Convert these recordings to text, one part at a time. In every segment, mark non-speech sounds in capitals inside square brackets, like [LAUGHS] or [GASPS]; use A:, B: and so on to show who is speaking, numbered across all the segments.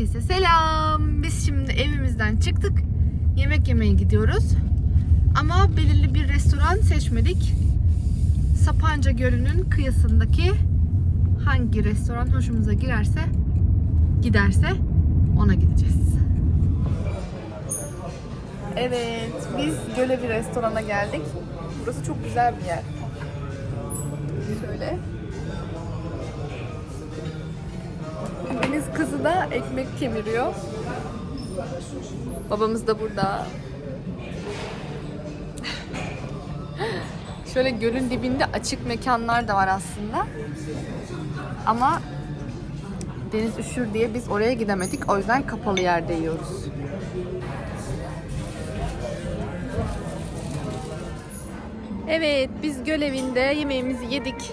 A: Herkese selam. Biz şimdi evimizden çıktık. Yemek yemeye gidiyoruz. Ama belirli bir restoran seçmedik. Sapanca Gölü'nün kıyısındaki hangi restoran hoşumuza girerse giderse ona gideceğiz. Evet, biz göle bir restorana geldik. Burası çok güzel bir yer. Şöyle. Ekmek kemiriyor. Babamız da burada. [LAUGHS] Şöyle gölün dibinde açık mekanlar da var aslında. Ama deniz üşür diye biz oraya gidemedik. O yüzden kapalı yerde yiyoruz. Evet, biz göl evinde yemeğimizi yedik.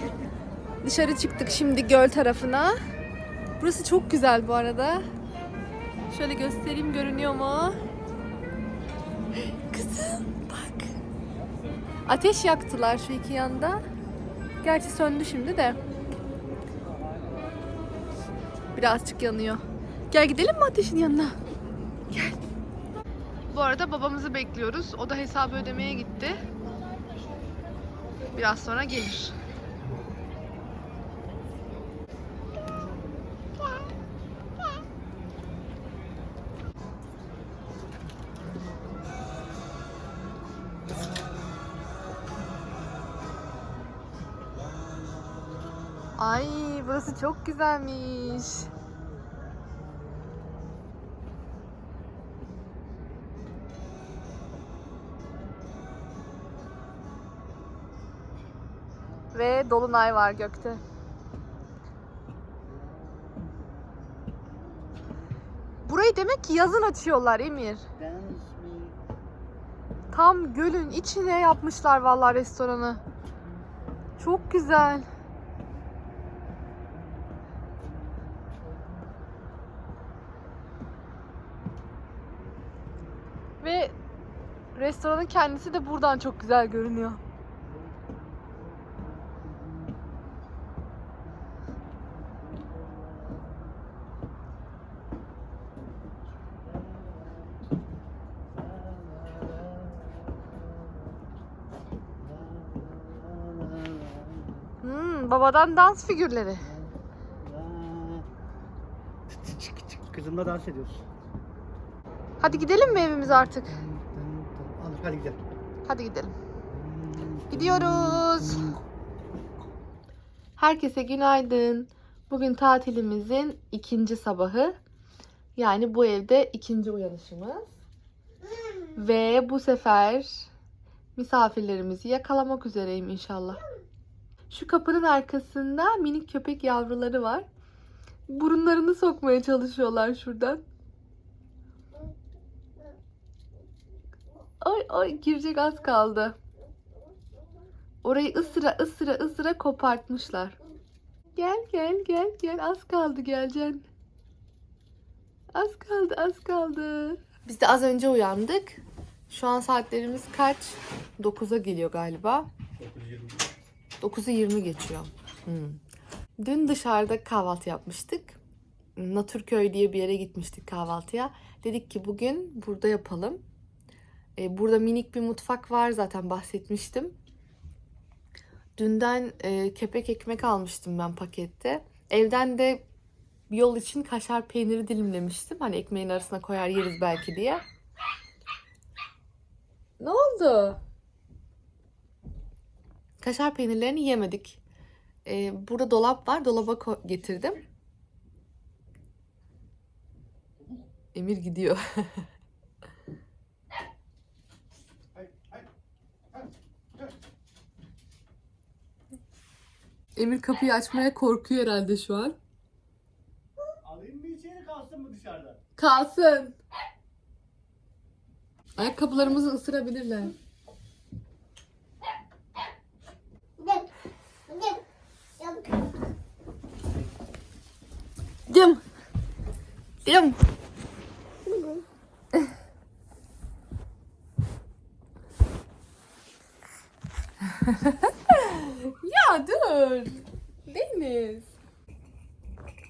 A: Dışarı çıktık şimdi göl tarafına. Burası çok güzel bu arada. Şöyle göstereyim görünüyor mu? [GASPS] Kızım bak. Ateş yaktılar şu iki yanda. Gerçi söndü şimdi de. Birazcık yanıyor. Gel gidelim mi ateşin yanına? Gel. Bu arada babamızı bekliyoruz. O da hesabı ödemeye gitti. Biraz sonra gelir. Çok güzelmiş. Ve dolunay var gökte. Burayı demek ki yazın açıyorlar Emir. Tam gölün içine yapmışlar vallahi restoranı. Çok güzel. Ve restoranın kendisi de buradan çok güzel görünüyor. Hmm, babadan dans figürleri.
B: Kızımla dans ediyoruz.
A: Hadi gidelim mi evimize artık?
B: Hadi gidelim.
A: Hadi gidelim. Gidiyoruz. Herkese günaydın. Bugün tatilimizin ikinci sabahı. Yani bu evde ikinci uyanışımız. Ve bu sefer misafirlerimizi yakalamak üzereyim inşallah. Şu kapının arkasında minik köpek yavruları var. Burunlarını sokmaya çalışıyorlar şuradan. Ay ay girecek az kaldı. Orayı ısıra ısıra ısıra kopartmışlar. Gel gel gel gel az kaldı geleceksin. Az kaldı az kaldı. Biz de az önce uyandık. Şu an saatlerimiz kaç? 9'a geliyor galiba. 9'u 20 geçiyor. Hmm. Dün dışarıda kahvaltı yapmıştık. Naturköy diye bir yere gitmiştik kahvaltıya. Dedik ki bugün burada yapalım. E, burada minik bir mutfak var zaten bahsetmiştim. Dünden e, kepek ekmek almıştım ben pakette. Evden de yol için kaşar peyniri dilimlemiştim. Hani ekmeğin arasına koyar yeriz belki diye. Ne oldu? Kaşar peynirlerini yemedik. E, burada dolap var. Dolaba getirdim. Emir gidiyor. [LAUGHS] Emir kapıyı açmaya korkuyor herhalde şu an.
B: Alayım mı içeri kalsın mı dışarıda?
A: Kalsın. Ayakkabılarımızı ısırabilirler. Dım. Dım. ya dur. Deniz.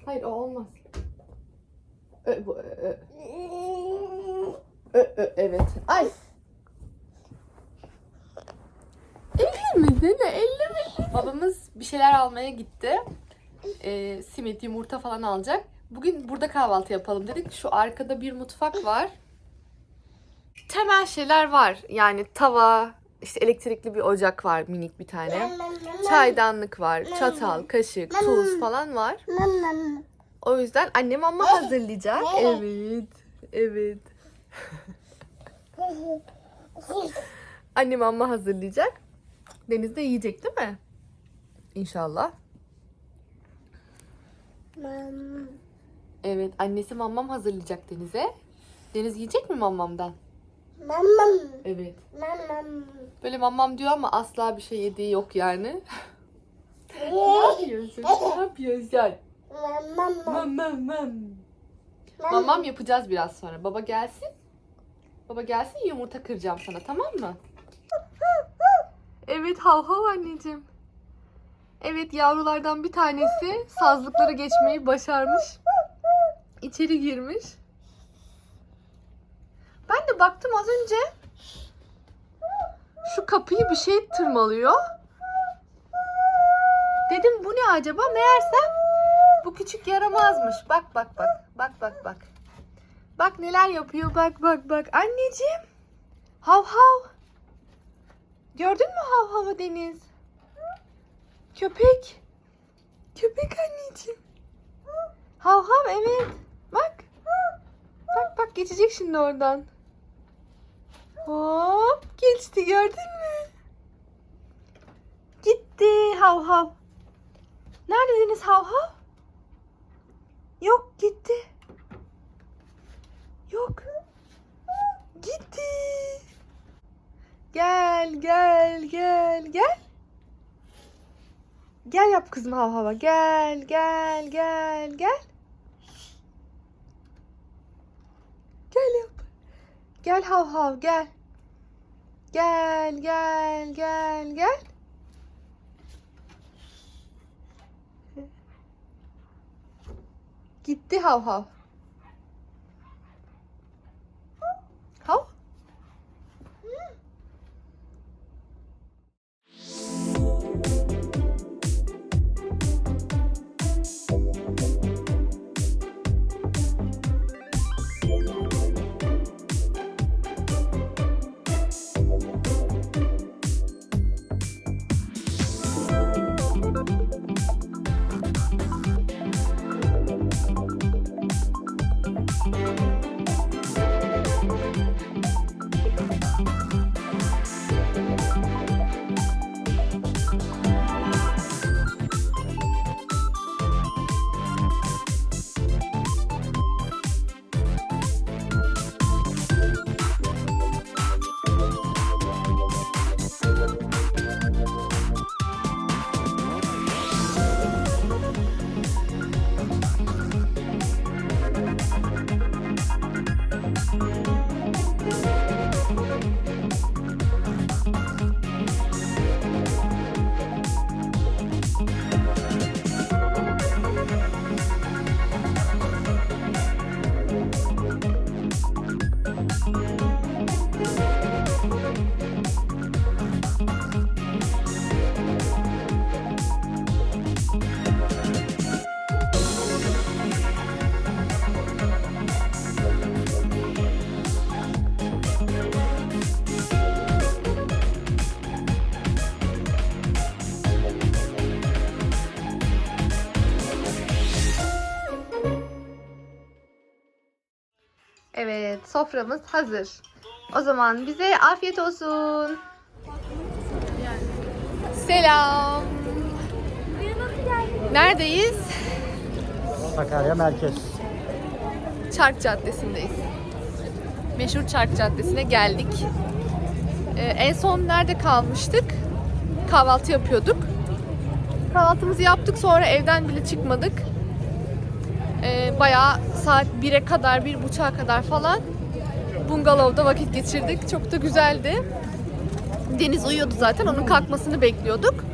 A: Hayır o olmaz. Ö, bu, ö, ö. Ö, ö, evet. Ay. Ellemesene, elleme. Babamız bir şeyler almaya gitti. Ee, simit, yumurta falan alacak. Bugün burada kahvaltı yapalım dedik. Şu arkada bir mutfak var. Temel şeyler var. Yani tava, işte elektrikli bir ocak var minik bir tane. Çaydanlık var, çatal, kaşık, tuz falan var. O yüzden annem ama hazırlayacak. Evet. Evet. [LAUGHS] Annem amma hazırlayacak. Deniz de yiyecek değil mi? İnşallah. Evet annesi mammam hazırlayacak Deniz'e. Deniz yiyecek mi mammamdan? Evet. Böyle mammam diyor ama asla bir şey yediği yok yani. ne yapıyorsun? Ne yapıyorsun? Mam mam mam. Mamam yapacağız biraz sonra. Baba gelsin. Baba gelsin yumurta kıracağım sana tamam mı? [LAUGHS] Evet hav hav anneciğim. Evet yavrulardan bir tanesi sazlıkları geçmeyi başarmış. İçeri girmiş. Ben de baktım az önce şu kapıyı bir şey tırmalıyor. Dedim bu ne acaba? Meğersem bu küçük yaramazmış. Bak bak bak. Bak bak bak. Bak neler yapıyor. Bak bak bak. Anneciğim. Hav hav. Gördün mü hav havı Deniz? Köpek. Köpek anneciğim. Hav hav evet. Bak. Bak bak geçecek şimdi oradan. Hop geçti gördün mü? Gitti hav hav. Nerede Deniz hav hav? Yok gitti. Yok. Gitti. Gel gel gel gel. Gel yap kızım hav hava. Gel gel gel gel. Gel yap. Gel hav hav gel. Gel gel gel gel. Gitti hav. Hav. Soframız hazır. O zaman bize afiyet olsun. Selam. Neredeyiz?
B: Sakarya merkez.
A: Çark Caddesi'ndeyiz. Meşhur Çark Caddesi'ne geldik. Ee, en son nerede kalmıştık? Kahvaltı yapıyorduk. Kahvaltımızı yaptık sonra evden bile çıkmadık. Ee, bayağı saat 1'e kadar, 1.30'a kadar falan bungalovda vakit geçirdik. Çok da güzeldi. Deniz uyuyordu zaten. Onun kalkmasını bekliyorduk.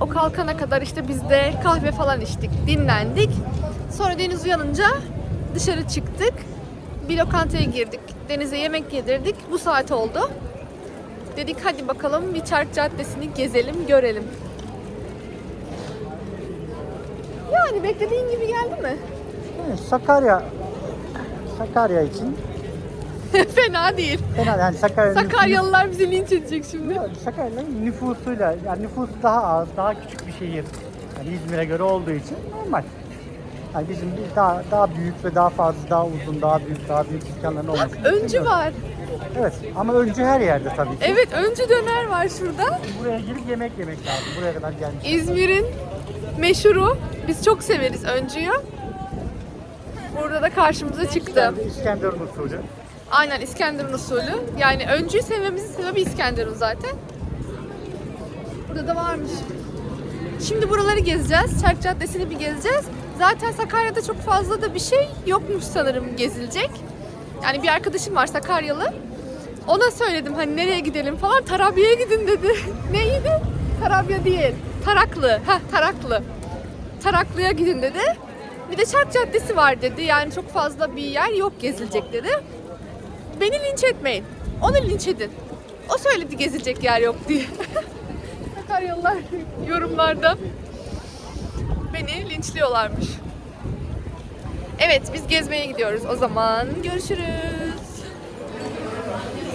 A: O kalkana kadar işte biz de kahve falan içtik, dinlendik. Sonra Deniz uyanınca dışarı çıktık. Bir lokantaya girdik. Deniz'e yemek yedirdik. Bu saat oldu. Dedik hadi bakalım bir Çark Caddesi'ni gezelim, görelim. Yani beklediğin gibi geldi mi?
C: Sakarya Sakarya için [LAUGHS]
A: Fena değil.
C: fena yani Sakarya
A: Sakaryalılar bizi linç edecek şimdi.
C: Sakarya'nın nüfusuyla yani nüfusu daha az, daha küçük bir şehir. Yani İzmir'e göre olduğu için normal. Yani bizim bir daha daha büyük ve daha fazla daha uzun, daha büyük, daha büyük dükkanların olması.
A: Öncü var.
C: Evet ama öncü her yerde tabii ki.
A: Evet öncü döner var şurada.
C: Buraya girip yemek yemek lazım. Buraya kadar gelmiş.
A: İzmir'in meşhuru. Biz çok severiz öncüyü. Burada da karşımıza çıktı.
C: İskenderun usulü.
A: Aynen İskenderun usulü. Yani öncüyü sevmemizin sebebi İskenderun zaten. Burada da varmış. Şimdi buraları gezeceğiz. Çark Caddesi'ni bir gezeceğiz. Zaten Sakarya'da çok fazla da bir şey yokmuş sanırım gezilecek. Yani bir arkadaşım var Sakaryalı. Ona söyledim hani nereye gidelim falan. Tarabya'ya gidin dedi. [LAUGHS] Neydi? Tarabya değil. Taraklı. Heh Taraklı. Taraklı'ya gidin dedi. Bir de Çark Caddesi var dedi. Yani çok fazla bir yer yok gezilecek dedi. Beni linç etmeyin. Onu linç edin. O söyledi gezilecek yer yok diye. [LAUGHS] Sakaryalılar yorumlarda beni linçliyorlarmış. Evet biz gezmeye gidiyoruz o zaman. Görüşürüz.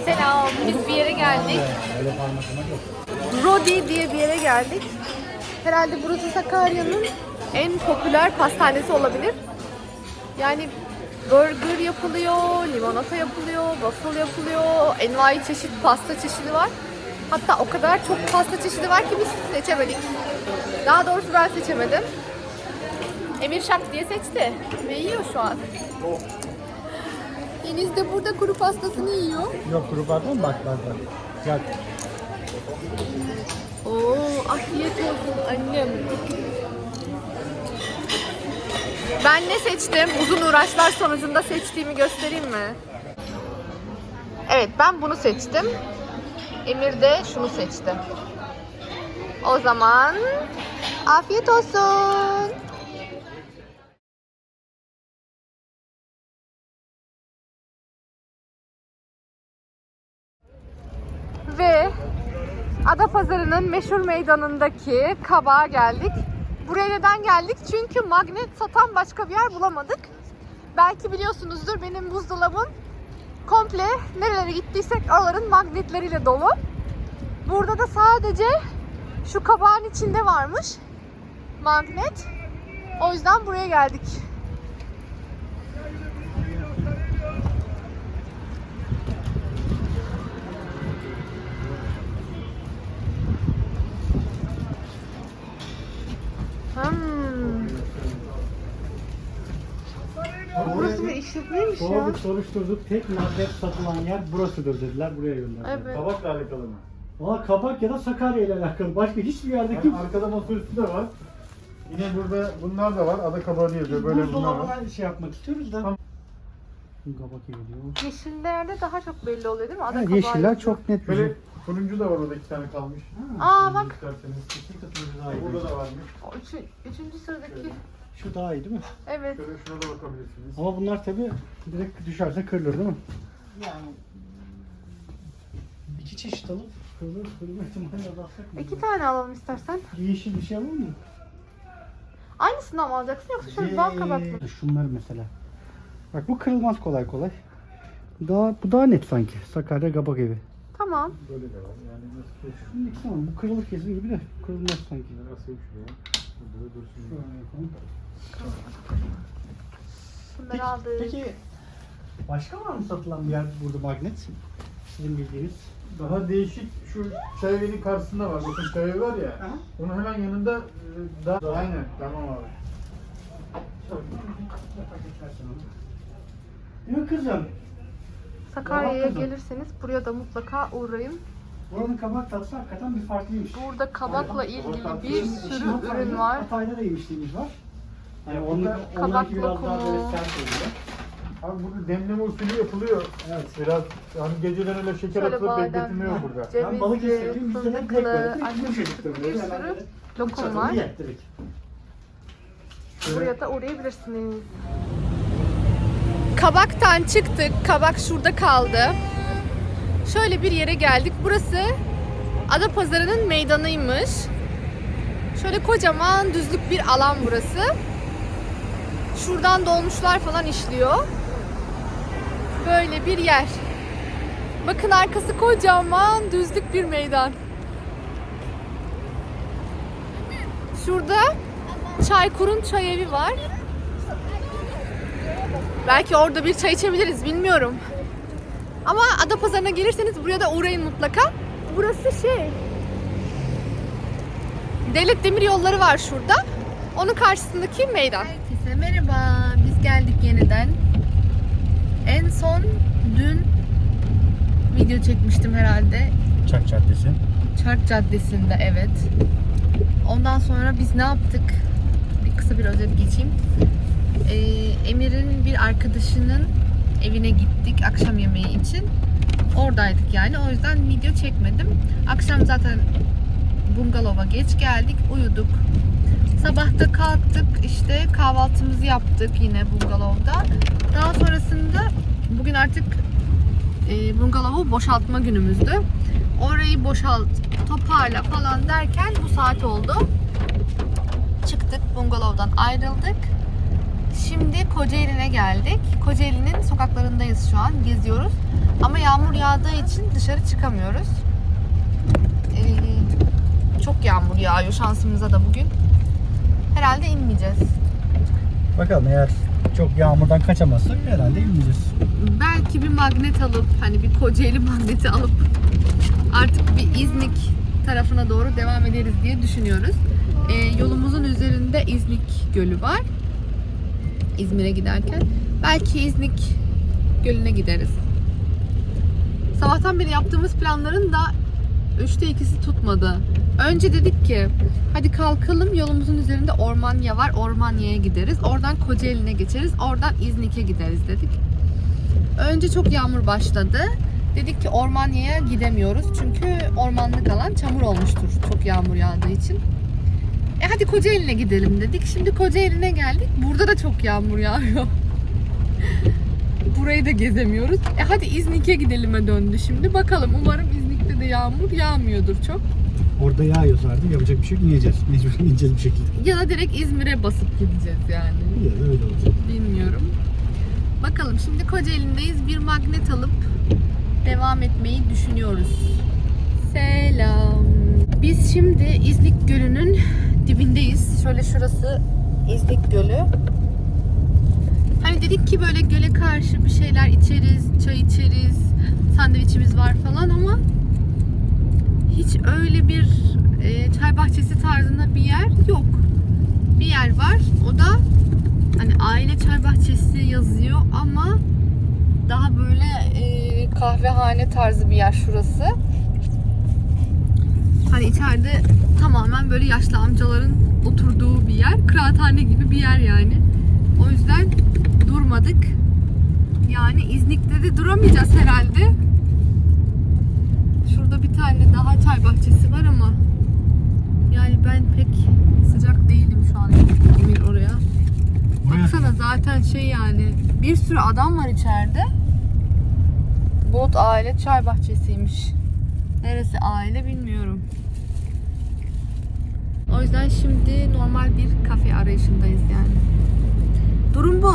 A: Selam. Biz bir yere geldik. Rodi diye bir yere geldik. Herhalde burası Sakarya'nın en popüler pastanesi olabilir. Yani burger yapılıyor, limonata yapılıyor, waffle yapılıyor, envai çeşit pasta çeşidi var. Hatta o kadar çok pasta çeşidi var ki biz seçemedik. Daha doğrusu ben seçemedim. Emir şak diye seçti ve yiyor şu an. Deniz de burada kuru pastasını yiyor.
C: Yok kuru pardon bak bak bak. Ya
A: Oo, afiyet olsun annem. Ben ne seçtim? Uzun uğraşlar sonucunda seçtiğimi göstereyim mi? Evet, ben bunu seçtim. Emir de şunu seçti. O zaman afiyet olsun. Ve Adapazarı'nın meşhur meydanındaki kabağa geldik. Buraya neden geldik? Çünkü magnet satan başka bir yer bulamadık. Belki biliyorsunuzdur benim buzdolabım komple nerelere gittiysek oraların magnetleriyle dolu. Burada da sadece şu kabağın içinde varmış magnet. O yüzden buraya geldik. Hmm. İşletmeymiş ya.
C: Sorduk soruşturduk tek magnet satılan yer burasıdır dediler buraya gönderdiler.
A: Evet.
B: Kabakla alakalı mı?
C: Valla kabak ya da Sakarya ile alakalı. Başka hiçbir yerde
B: Yani
C: kim
B: arkada masaüstü de var. Yine burada bunlar da var. Ada kabağı diye yazıyor. Böyle bunlar var.
C: buzdolabına şey yapmak istiyoruz da.
B: Tamam.
C: Kabak geliyor.
A: Yeşillerde daha çok belli oluyor değil mi? Ada kabağı
C: yeşiller
A: yazıyor.
C: çok net
B: Böyle
C: bizim.
B: turuncu da var orada iki tane kalmış.
A: Aa bak
B: İsterseniz.
C: Kesinlikle turuncu daha iyi.
B: Burada da varmış.
A: o üçü- üçüncü sıradaki.
C: Şu daha iyi değil mi?
A: Evet.
B: Şöyle şuna da bakabilirsiniz.
C: Ama bunlar tabi direkt düşerse kırılır değil mi? Yani iki çeşit alıp kırılır kırılma ihtimali azaltsak mı?
A: İki tane alalım istersen.
C: Yeşil bir şey alalım mı?
A: Aynısından mı alacaksın yoksa şöyle bal kabak mı?
C: Ee, Şunlar mesela. Bak bu kırılmaz kolay kolay. Daha bu daha net sanki. Sakarya kabak evi.
A: Tamam.
B: Böyle de var. Yani nasıl kesin.
C: Şimdi tamam bu kırılır kesin gibi de kırılmaz sanki.
B: Nasıl şuraya. Burada da dursun.
C: Şöyle yapalım.
A: Bunları aldık.
C: Peki başka var mı satılan bir yer burada magnet? Sizin bildiğiniz.
B: Daha değişik şu çay evinin karşısında var. Bakın çay evi var ya.
C: Aha.
B: Onun hemen yanında e, da aynen tamam abi.
C: Değil mi kızım?
A: Sakarya'ya gelirseniz buraya da mutlaka uğrayın.
C: Buranın kabak tatlısı hakikaten bir farklıymış.
A: Burada kabakla ilgili bir sürü ürün var.
C: Hatay'da da yemişliğimiz var. Yani
B: burada
C: onlarınki
A: kabak
C: biraz daha böyle
A: lokumu.
C: sert oluyor.
B: Abi burada demleme usulü yapılıyor.
C: Evet.
B: Biraz hani geceden öyle şeker
A: Şöyle
B: atılıp
A: badem,
B: bekletilmiyor burada.
C: Ben balık
A: cevizli,
C: istedim, bizde de direkt
A: fındıklı,
C: böyle, direkt
A: annem
C: yumuşacık
A: fıstıklı
C: böyle.
A: bir
C: Hemen
A: sürü Lokum var.
C: Ye, direkt.
A: Buraya da uğrayabilirsiniz. Kabaktan çıktık. Kabak şurada kaldı. Şöyle bir yere geldik. Burası Adapazarı'nın meydanıymış. Şöyle kocaman düzlük bir alan burası. Şuradan dolmuşlar falan işliyor. Böyle bir yer. Bakın arkası kocaman düzlük bir meydan. Şurada Çaykur'un çay evi var. Belki orada bir çay içebiliriz bilmiyorum. Ama Adapazarı'na gelirseniz buraya da uğrayın mutlaka. Burası şey... Devlet Demir Yolları var şurada. Onun karşısındaki meydan. Herkese merhaba. Biz geldik yeniden. En son dün video çekmiştim herhalde.
C: Çak Caddesi.
A: Çark Caddesi'nde evet. Ondan sonra biz ne yaptık? Bir kısa bir özet geçeyim. Ee, Emir'in bir arkadaşının evine gittik akşam yemeği için. Oradaydık yani. O yüzden video çekmedim. Akşam zaten bungalova geç geldik. Uyuduk. Sabahta kalktık. işte kahvaltımızı yaptık yine bungalovda. Daha sonrasında bugün artık e, bungalovu boşaltma günümüzdü. Orayı boşalt, toparla falan derken bu saat oldu. Çıktık bungalovdan ayrıldık. Şimdi Kocaeli'ne geldik. Kocaeli'nin sokaklarındayız şu an. Geziyoruz. Ama yağmur yağdığı için dışarı çıkamıyoruz. Ee, çok yağmur yağıyor şansımıza da bugün. Herhalde inmeyeceğiz.
C: Bakalım eğer çok yağmurdan kaçamazsak herhalde inmeyeceğiz.
A: belki bir magnet alıp hani bir Kocaeli [LAUGHS] magneti alıp artık bir İznik tarafına doğru devam ederiz diye düşünüyoruz. Ee, yolumuzun üzerinde İznik Gölü var. İzmir'e giderken. Belki İznik Gölü'ne gideriz. Sabahtan beri yaptığımız planların da üçte ikisi tutmadı. Önce dedik ki hadi kalkalım yolumuzun üzerinde Ormanya var. Ormanya'ya gideriz. Oradan Kocaeli'ne geçeriz. Oradan İznik'e gideriz dedik. Önce çok yağmur başladı. Dedik ki Ormanya'ya gidemiyoruz. Çünkü ormanlık alan çamur olmuştur çok yağmur yağdığı için. E hadi Kocaeli'ne gidelim dedik. Şimdi Kocaeli'ne geldik. Burada da çok yağmur yağıyor. [LAUGHS] Burayı da gezemiyoruz. E hadi İznik'e gidelime döndü şimdi. Bakalım umarım İznik'te de yağmur yağmıyordur çok.
C: Orada yağıyorsa artık yapacak bir şey yok. İneceğiz. Mecbur [LAUGHS] ineceğiz bir şekilde.
A: Ya da direkt İzmir'e basıp gideceğiz yani.
C: Ya da öyle olacak.
A: Bilmiyorum. Bakalım şimdi Kocaeli'ndeyiz. Bir magnet alıp devam etmeyi düşünüyoruz. Selam. Biz şimdi İznik Gölü'nün dibindeyiz. Şöyle şurası İznik Gölü. Hani dedik ki böyle göle karşı bir şeyler içeriz, çay içeriz, sandviçimiz var falan ama hiç öyle bir e, çay bahçesi tarzında bir yer yok. Bir yer var. O da hani aile çay bahçesi yazıyor ama daha böyle e, kahvehane tarzı bir yer şurası. Hani içeride tamamen böyle yaşlı amcaların oturduğu bir yer. Kıraathane gibi bir yer yani. O yüzden durmadık. Yani İznik'te de duramayacağız herhalde. Şurada bir tane daha çay bahçesi var ama yani ben pek sıcak değilim şu an Emir oraya. Baksana zaten şey yani bir sürü adam var içeride. Bot aile çay bahçesiymiş. Neresi aile bilmiyorum. O yüzden şimdi normal bir kafe arayışındayız yani. Durum bu.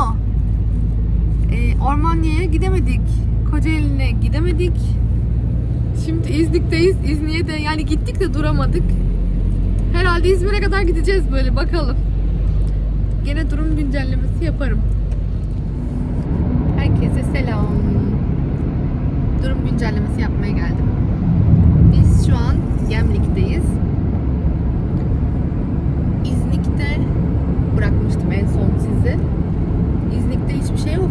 A: Ee, Ormanya'ya gidemedik. Kocaeli'ne gidemedik. Şimdi İznik'teyiz. İznik'e de yani gittik de duramadık. Herhalde İzmir'e kadar gideceğiz böyle bakalım. Gene durum güncellemesi yaparım. Herkese selam. Durum güncellemesi yapmaya geldim. Biz şu an Gemlik'teyiz. İznik'te bırakmıştım en son sizi. İznik'te hiçbir şey yok.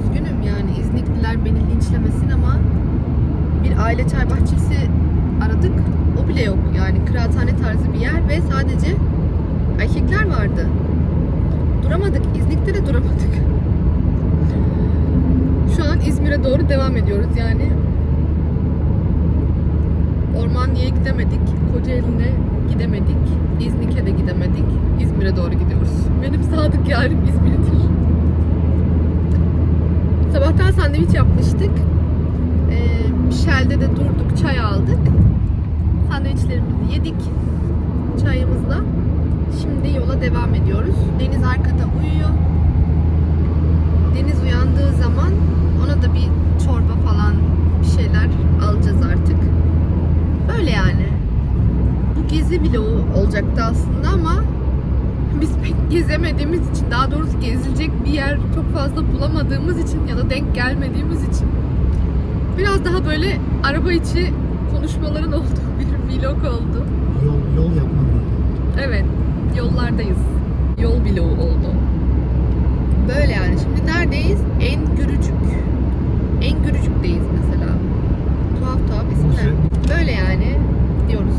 A: Üzgünüm yani İznikliler beni linçlemesin ama bir aile çay bahçesi aradık. O bile yok yani kıraathane tarzı bir yer ve sadece erkekler vardı. Duramadık. İznik'te de duramadık. Şu an İzmir'e doğru devam ediyoruz yani. Ormanlı'ya gidemedik. Kocaeli'ne gidemedik. İznik'e de gidemedik. İzmir'e doğru gidiyoruz. Benim sadık yarim İzmir'dir. Sabahtan sandviç yapmıştık. Ee, Shell'de de durduk, çay aldık. Sandviçlerimizi yedik çayımızla. Şimdi yola devam ediyoruz. Deniz arkada uyuyor. Deniz uyandığı zaman ona da bir çorba falan bir şeyler alacağız artık. Böyle yani. Gezi vlogu olacaktı aslında ama biz pek gezemediğimiz için, daha doğrusu gezilecek bir yer çok fazla bulamadığımız için ya da denk gelmediğimiz için biraz daha böyle araba içi konuşmaların [LAUGHS] olduğu bir vlog oldu.
C: Yol, yol yapmak.
A: Evet, yollardayız. Yol vlogu oldu. Böyle yani. Şimdi neredeyiz? En Gürücük. En Gürücük'teyiz mesela. Tuhaf tuhaf isimler. Böyle yani. Gidiyoruz.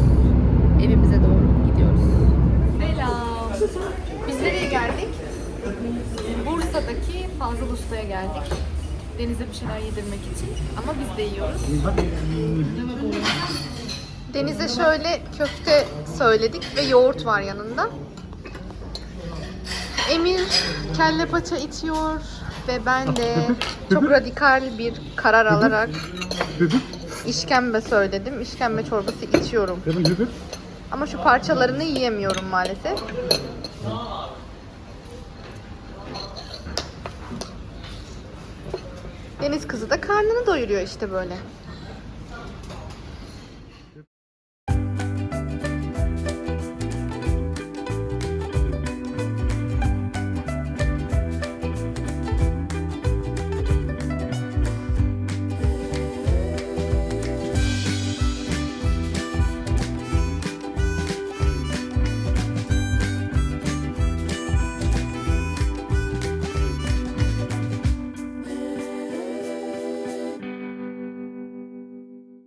A: Evimize doğru gidiyoruz. Selam. Biz nereye geldik? Bursa'daki Fazıl Usta'ya geldik. Deniz'e bir şeyler yedirmek için. Ama biz de yiyoruz. Deniz'e şöyle köfte söyledik ve yoğurt var yanında. Emir kelle paça içiyor ve ben de çok radikal bir karar alarak işkembe söyledim. İşkembe çorbası içiyorum. Ama şu parçalarını yiyemiyorum maalesef. Deniz kızı da karnını doyuruyor işte böyle.